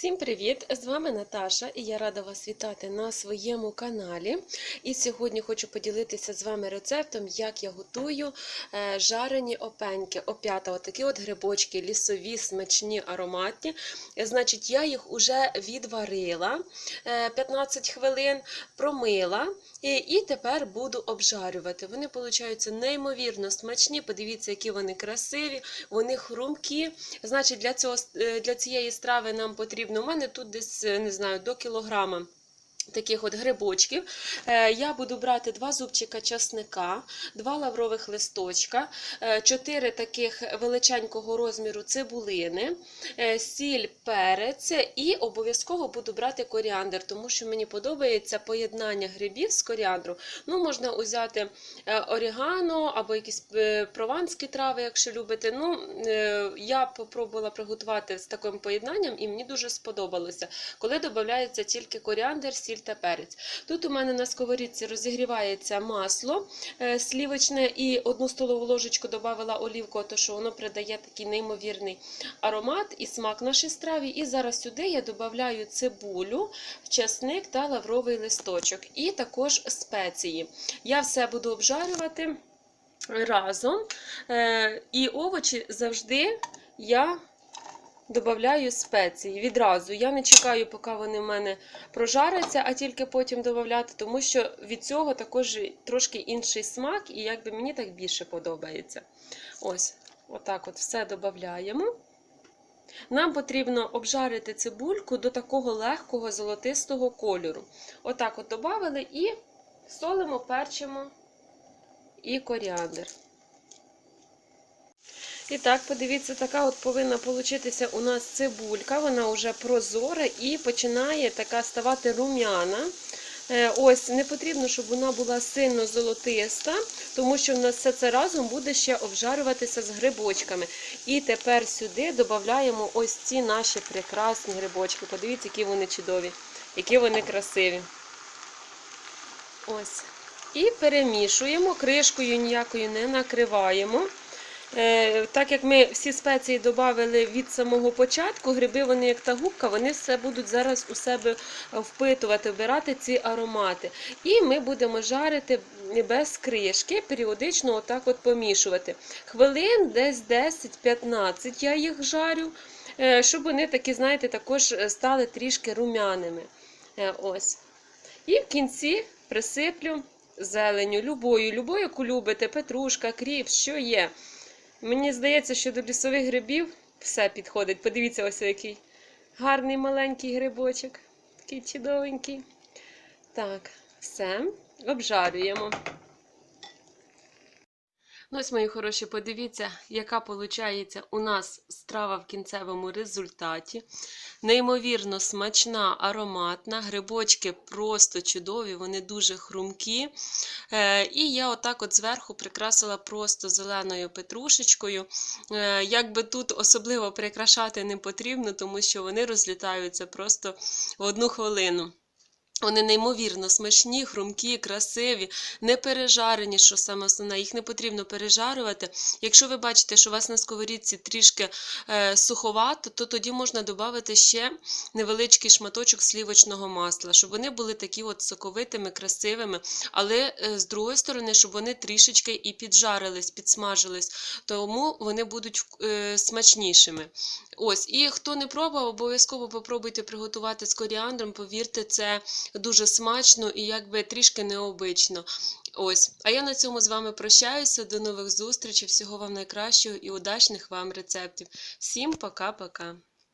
Всім привіт! З вами Наташа і я рада вас вітати на своєму каналі. І сьогодні хочу поділитися з вами рецептом, як я готую е, жарені опеньки, опята, отакі от грибочки, лісові, смачні, ароматні. Е, Значить, я їх уже відварила е, 15 хвилин, промила і, і тепер буду обжарювати. Вони получаються неймовірно смачні. Подивіться, які вони красиві, вони хрумкі. Значить, для, цього, е, для цієї страви нам потрібно. У мене тут десь е, не знаю до кілограма. Таких от грибочків. Е, Я буду брати два зубчика часника, два лаврових листочка, е, чотири таких величенького розміру цибулини, е, сіль, перець і обов'язково буду брати коріандр, тому що мені подобається поєднання грибів з коріандру. Ну, можна взяти е, орігано або якісь прованські трави, якщо любите. Ну, я попробувала приготувати з таким поєднанням і мені дуже сподобалося, коли додається тільки коріандр, сіль та перець. Тут у мене на сковорідці розігрівається масло е, слівочне і одну столову ложечку додавала олівку, то що воно придає такий неймовірний аромат і смак нашій страві. І зараз сюди я додаю цибулю, часник та лавровий листочок, і також спеції. Я все буду обжарювати разом. Е, І овочі завжди я додаю спеції відразу. Я не чекаю, поки вони в мене прожаряться, а тільки потім додати, тому що від цього також трошки інший смак, і якби мені так більше подобається. Ось, отак от все додаємо. Нам потрібно обжарити цибульку до такого легкого золотистого кольору. Отак от додали і солимо, перчимо і коріандр. І так, подивіться, така от повинна получитися у нас цибулька. Вона вже прозора і починає така ставати рум'яна. Е, Ось, не потрібно, щоб вона була сильно золотиста, тому що в нас все це разом буде ще обжарюватися з грибочками. І тепер сюди додаємо ось ці наші прекрасні грибочки. Подивіться, які вони чудові, які вони красиві. Ось. І перемішуємо, кришкою ніякою не накриваємо. Е, Так як ми всі спеції додали від самого початку, гриби вони як та губка, вони все будуть зараз у себе впитувати, вбирати ці аромати. І ми будемо жарити без кришки, періодично отак от помішувати. Хвилин десь 10-15 я їх жарю, е, щоб вони такі, знаєте, також стали трішки рум'яними. Е, Ось. І в кінці присиплю зеленю, любою, любою, яку любите, петрушка, кріп, що є. Мені здається, що до лісових грибів все підходить. Подивіться, ось який гарний маленький грибочок. Такий чудовенький. Так, все, обжарюємо. Ну, ось, мої хороші, подивіться, яка виходить у нас страва в кінцевому результаті. Неймовірно смачна, ароматна. Грибочки просто чудові, вони дуже хрумкі. Е, і я отак от зверху прикрасила просто зеленою петрушечкою. Е, якби тут особливо прикрашати не потрібно, тому що вони розлітаються просто в одну хвилину. Вони неймовірно смачні, хрумкі, красиві, не пережарені, що саме основне, їх не потрібно пережарювати. Якщо ви бачите, що у вас на сковорідці трішки е, суховато, то тоді можна додати ще невеличкий шматочок слівочного масла, щоб вони були такі от соковитими, красивими, але е, з другої сторони, щоб вони трішечки і піджарились, підсмажились, тому вони будуть е, смачнішими. Ось, і хто не пробував, обов'язково попробуйте приготувати з коріандром. Повірте, це дуже смачно і якби трішки необично. Ось, а я на цьому з вами прощаюся. До нових зустрічей. Всього вам найкращого і удачних вам рецептів. Всім пока-пока.